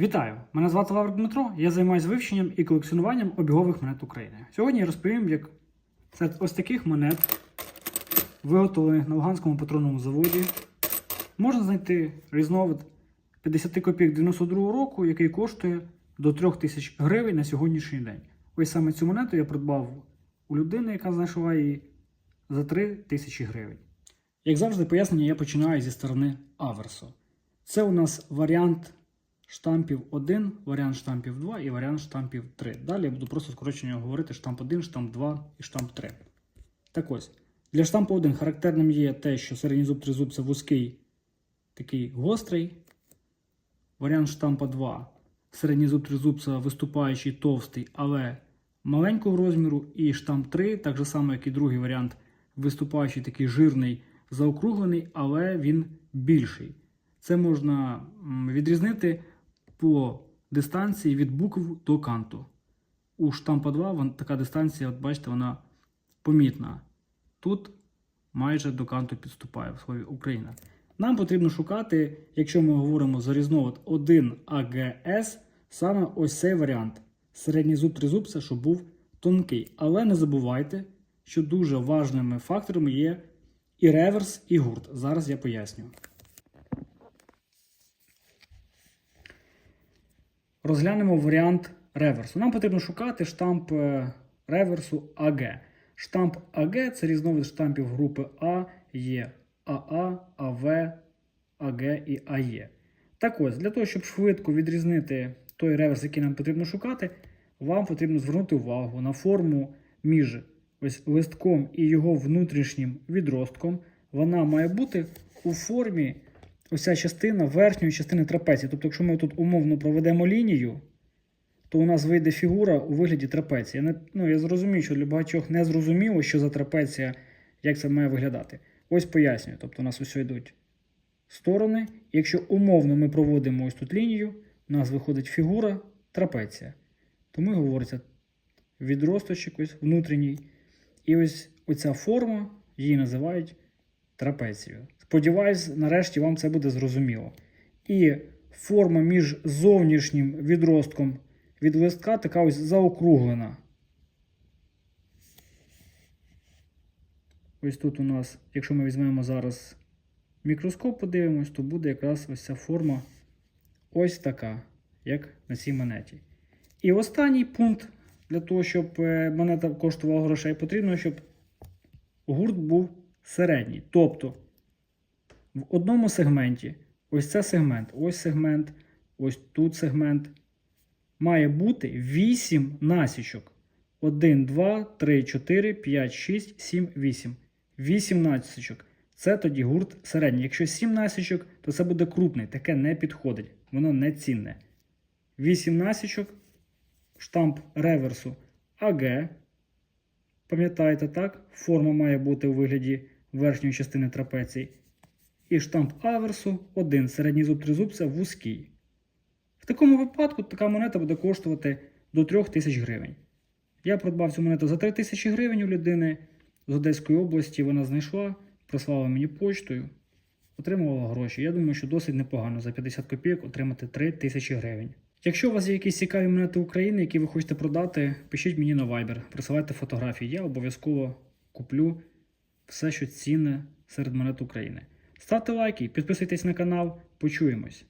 Вітаю! Мене звати Лавр Дмитро. Я займаюся вивченням і колекціонуванням обігових монет України. Сьогодні я розповім, як серед ось таких монет, виготовлених на Луганському патронному заводі, можна знайти різновид 50 копійок 92 року, який коштує до 3000 гривень на сьогоднішній день. Ось саме цю монету я придбав у людини, яка знайшла її за 3000 гривень. Як завжди, пояснення я починаю зі сторони аверсу. Це у нас варіант штампів 1, варіант штампів 2 і варіант штампів 3. Далі я буду просто скорочення говорити штамп 1, штамп 2 і штамп 3. Так ось, для штампу 1 характерним є те, що середній зуб тризуб це вузький, такий гострий. Варіант штампа 2. Середній зуб тризуб це виступаючий товстий, але маленького розміру. І штамп 3, так же само, як і другий варіант, виступаючий такий жирний, заокруглений, але він більший. Це можна відрізнити по дистанції від букв до канту. У штампа 2 вон, така дистанція, от бачите, вона помітна. Тут майже до канту підступає в слові Україна. Нам потрібно шукати, якщо ми говоримо за різновид 1 АГС, саме ось цей варіант. Середній зуб тризуб щоб був тонкий. Але не забувайте, що дуже важливими факторами є і реверс, і гурт. Зараз я поясню. Розглянемо варіант реверсу. Нам потрібно шукати штамп е, реверсу АГ. Штамп АГ це різновид штампів групи А, є АА, АВ, АГ і АЕ. Так ось, для того, щоб швидко відрізнити той реверс, який нам потрібно шукати, вам потрібно звернути увагу на форму між ось листком і його внутрішнім відростком. Вона має бути у формі ось ця частина верхньої частини трапеції. Тобто, якщо ми тут умовно проведемо лінію, то у нас вийде фігура у вигляді трапеції. Я, не, ну, я зрозумію, що для багатьох не зрозуміло, що за трапеція, як це має виглядати. Ось пояснюю. Тобто у нас ось йдуть сторони. Якщо умовно ми проводимо ось тут лінію, у нас виходить фігура трапеція. Тому і говориться відросточок ось внутрішній. І ось оця форма, її називають трапецією. Сподіваюсь, нарешті вам це буде зрозуміло. І форма між зовнішнім відростком від листка така ось заокруглена. Ось тут у нас, якщо ми візьмемо зараз мікроскоп, подивимось, то буде якраз ось ця форма ось така, як на цій монеті. І останній пункт для того, щоб е, монета коштувала грошей, потрібно, щоб гурт був середній. Тобто в одному сегменті, ось це сегмент, ось сегмент, ось тут сегмент, має бути 8 насічок. 1, 2, 3, 4, 5, 6, 7, 8. 8 насічок. Це тоді гурт середній. Якщо 7 насічок, то це буде крупний. Таке не підходить. Воно не цінне. 8 насічок, штамп реверсу АГ. Пам'ятаєте, так? Форма має бути у вигляді верхньої частини трапеції. І штамп аверсу 1. Середній зуб тризуб це вузький. В такому випадку така монета буде коштувати до 3000 гривень. Я придбав цю монету за 3000 гривень у людини з Одеської області. Вона знайшла, прислала мені почтою, отримувала гроші. Я думаю, що досить непогано за 50 копійок отримати 3000 гривень. Якщо у вас є якісь цікаві монети України, які ви хочете продати, пишіть мені на Viber, присилайте фотографії. Я обов'язково куплю все, що цінне серед монет України. Ставте лайки, підписуйтесь на канал, почуємось.